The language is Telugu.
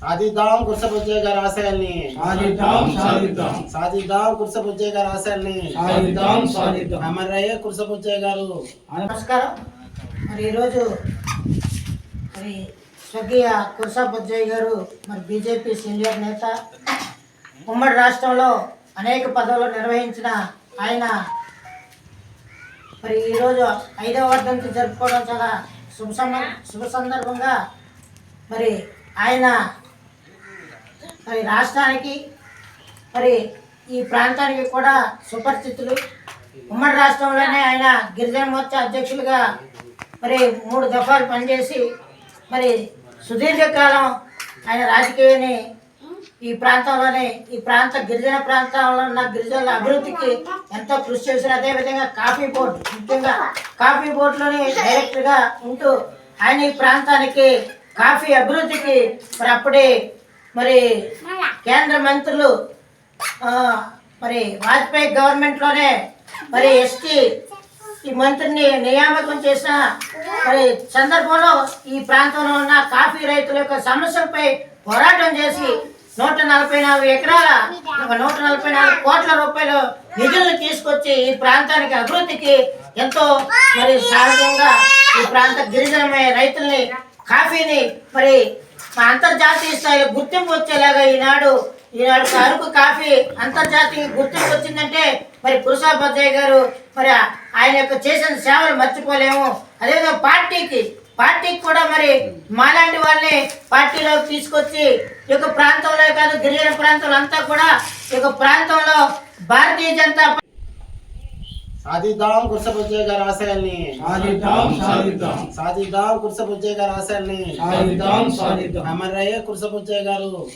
సాధిద్దాం కుర్సబుజ్జయ్య గారి ఆశయాల్ని. సాధిద్దాం సాధిద్దాం. సాధిద్దాం కుర్సబుజ్జయ్య గారి ఆశయాల్ని. సాధిద్దాం సాధిద్దాం. అమరయ్య కుర్సబుజ్జయ్య గారు నమస్కారం. మరి ఈరోజు మరి స్వర్గీయ కుర్సా బుజ్జయ్య గారు మరి బీజేపీ సీనియర్ నేత ఉమ్మడి రాష్ట్రంలో అనేక పదవులు నిర్వహించిన ఆయన మరి ఈరోజు ఐదవ వర్ధంతి జరుపుకోవడం చాలా శుభ శుభ సందర్భంగా మరి ఆయన మరి రాష్ట్రానికి మరి ఈ ప్రాంతానికి కూడా సుపరిస్థితులు ఉమ్మడి రాష్ట్రంలోనే ఆయన గిరిజన మోర్చా అధ్యక్షులుగా మరి మూడు దఫాలు పనిచేసి మరి సుదీర్ఘకాలం ఆయన రాజకీయాన్ని ఈ ప్రాంతంలోనే ఈ ప్రాంత గిరిజన ప్రాంతంలో ఉన్న గిరిజనుల అభివృద్ధికి ఎంతో కృషి చేసిన అదేవిధంగా కాఫీ బోర్డు ముఖ్యంగా కాఫీ బోర్డులోని డైరెక్టర్గా ఉంటూ ఆయన ఈ ప్రాంతానికి కాఫీ అభివృద్ధికి మరి అప్పుడే మరి కేంద్ర మంత్రులు మరి వాజ్పేయి గవర్నమెంట్లోనే మరి ఎస్టీ ఈ మంత్రిని నియామకం చేసిన మరి సందర్భంలో ఈ ప్రాంతంలో ఉన్న కాఫీ రైతుల యొక్క సమస్యలపై పోరాటం చేసి నూట నలభై నాలుగు ఎకరాల ఒక నూట నలభై నాలుగు కోట్ల రూపాయలు నిధులను తీసుకొచ్చి ఈ ప్రాంతానికి అభివృద్ధికి ఎంతో మరి సహజంగా ఈ ప్రాంత గిరిజన రైతుల్ని కాఫీని మరి అంతర్జాతీయ స్థాయిలో గుర్తింపు వచ్చేలాగా ఈనాడు ఈనాడు అరకు కాఫీ అంతర్జాతీయ గుర్తింపు వచ్చిందంటే మరి పురుషోపాధ్యాయ గారు మరి ఆయన యొక్క చేసిన సేవలు మర్చిపోలేము. అదేవిధంగా పార్టీకి పార్టీకి కూడా మరి మాలాంటి వాళ్ళని పార్టీలోకి తీసుకొచ్చి ఈ యొక్క ప్రాంతంలో కాదు గిరిజన ప్రాంతంలో అంతా కూడా ఈ యొక్క ప్రాంతంలో భారతీయ జనతా పార్టీ సాధిద్దాం కుర్సబుజ్జయ్య గారి ఆశయాల్ని. సాధిద్దాం సాధిద్దాం. సాధిద్దాం కుర్సబుజ్జయ్య గారి ఆశయాల్ని. సాధిద్దాం సాధిద్దాం. అమరయ్య కుర్సబుజ్జయ్య గారు